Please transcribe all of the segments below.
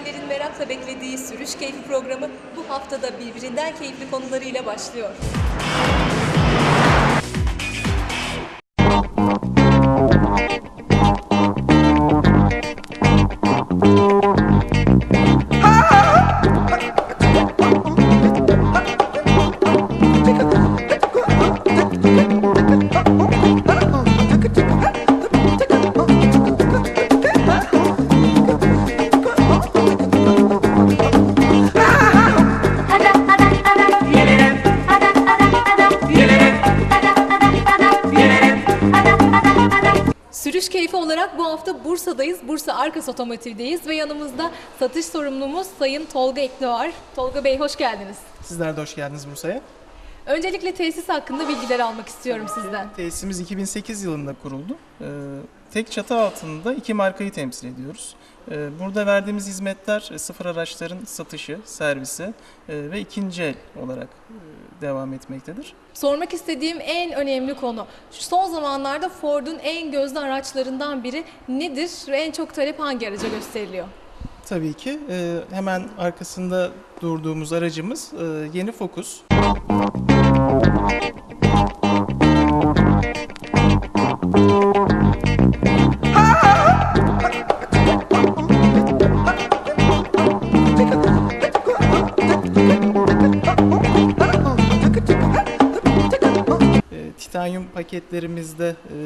merakla beklediği Sürüş Keyfi programı bu haftada birbirinden keyifli konularıyla başlıyor. Sürüş keyfi olarak bu hafta Bursa'dayız. Bursa Arkas Otomotiv'deyiz ve yanımızda satış sorumlumuz Sayın Tolga Ekli var. Tolga Bey hoş geldiniz. Sizler de hoş geldiniz Bursa'ya. Öncelikle tesis hakkında bilgiler almak istiyorum sizden. Tesisimiz 2008 yılında kuruldu. Ee, tek çatı altında iki markayı temsil ediyoruz. Ee, burada verdiğimiz hizmetler e, sıfır araçların satışı, servisi e, ve ikinci el olarak e, devam etmektedir. Sormak istediğim en önemli konu. Son zamanlarda Ford'un en gözde araçlarından biri nedir ve en çok talep hangi araca gösteriliyor? Tabii ki hemen arkasında durduğumuz aracımız yeni Focus. Paketlerimizde e,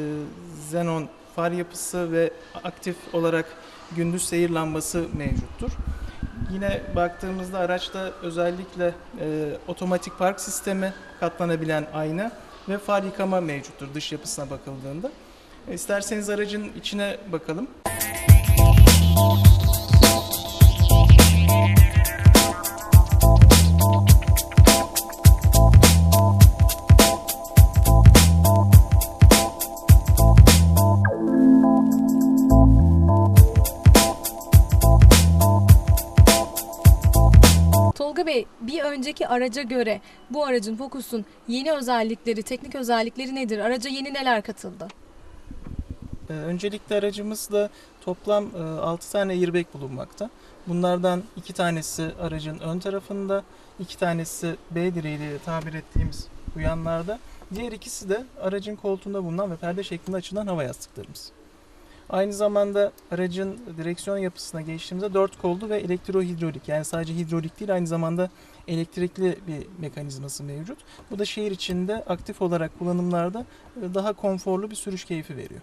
xenon far yapısı ve aktif olarak gündüz seyir lambası mevcuttur. Yine baktığımızda araçta özellikle e, otomatik park sistemi, katlanabilen ayna ve far yıkama mevcuttur dış yapısına bakıldığında. E, İsterseniz aracın içine bakalım. Tolga Bir önceki araca göre bu aracın Focus'un yeni özellikleri, teknik özellikleri nedir? Araca yeni neler katıldı? Ee, Öncelikle aracımızda toplam 6 tane airbag bulunmakta. Bunlardan iki tanesi aracın ön tarafında, iki tanesi B direği diye tabir ettiğimiz bu yanlarda. Diğer ikisi de aracın koltuğunda bulunan ve perde şeklinde açılan hava yastıklarımız. Aynı zamanda aracın direksiyon yapısına geçtiğimizde 4 kollu ve elektrohidrolik yani sadece hidrolik değil aynı zamanda elektrikli bir mekanizması mevcut. Bu da şehir içinde aktif olarak kullanımlarda e, daha konforlu bir sürüş keyfi veriyor.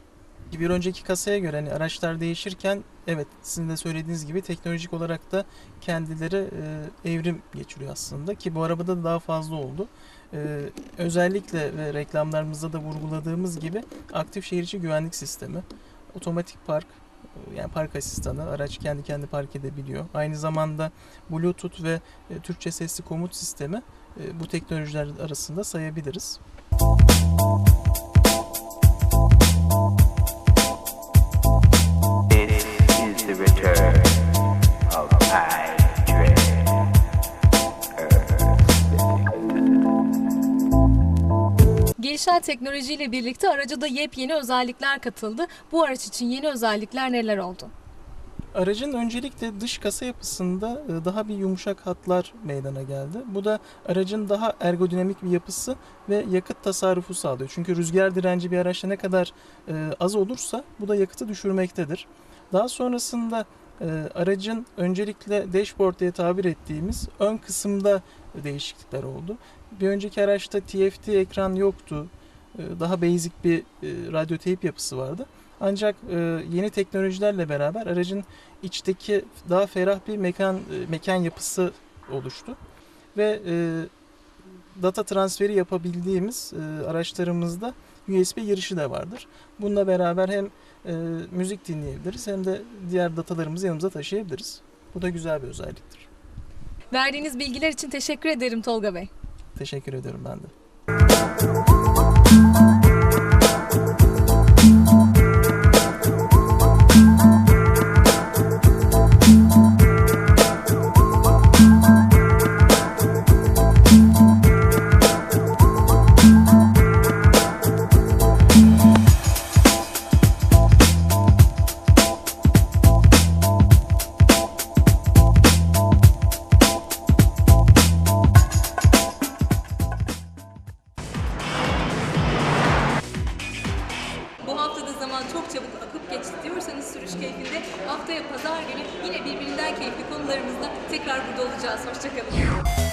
Bir önceki kasaya göre hani araçlar değişirken evet sizin de söylediğiniz gibi teknolojik olarak da kendileri e, evrim geçiriyor aslında ki bu arabada da daha fazla oldu. E, özellikle ve reklamlarımızda da vurguladığımız gibi aktif şehir içi güvenlik sistemi, otomatik park e, yani park asistanı araç kendi kendi park edebiliyor. Aynı zamanda Bluetooth ve e, Türkçe sesli komut sistemi e, bu teknolojiler arasında sayabiliriz. Gelişen teknolojiyle birlikte araca da yepyeni özellikler katıldı. Bu araç için yeni özellikler neler oldu? Aracın öncelikle dış kasa yapısında e, daha bir yumuşak hatlar meydana geldi. Bu da aracın daha ergodinamik bir yapısı ve yakıt tasarrufu sağlıyor. Çünkü rüzgar direnci bir araçta ne kadar e, az olursa bu da yakıtı düşürmektedir. Daha sonrasında aracın öncelikle dashboard diye tabir ettiğimiz ön kısımda değişiklikler oldu. Bir önceki araçta TFT ekran yoktu. E, Daha basic bir e, radyo teyp yapısı vardı. Ancak e, yeni teknolojilerle beraber aracın içteki daha ferah bir mekan e, mekan yapısı oluştu ve data transferi yapabildiğimiz araçlarımızda USB girişi de vardır. Bununla beraber hem e, müzik dinleyebiliriz hem de diğer datalarımızı yanımıza taşıyabiliriz. Bu da güzel bir özelliktir. Verdiğiniz bilgiler için teşekkür ederim Tolga Bey. Teşekkür ederim ben de. çabuk akıp geçti diyorsanız sürüş keyfinde haftaya pazar günü yine birbirinden keyifli konularımızla tekrar burada olacağız. Hoşçakalın.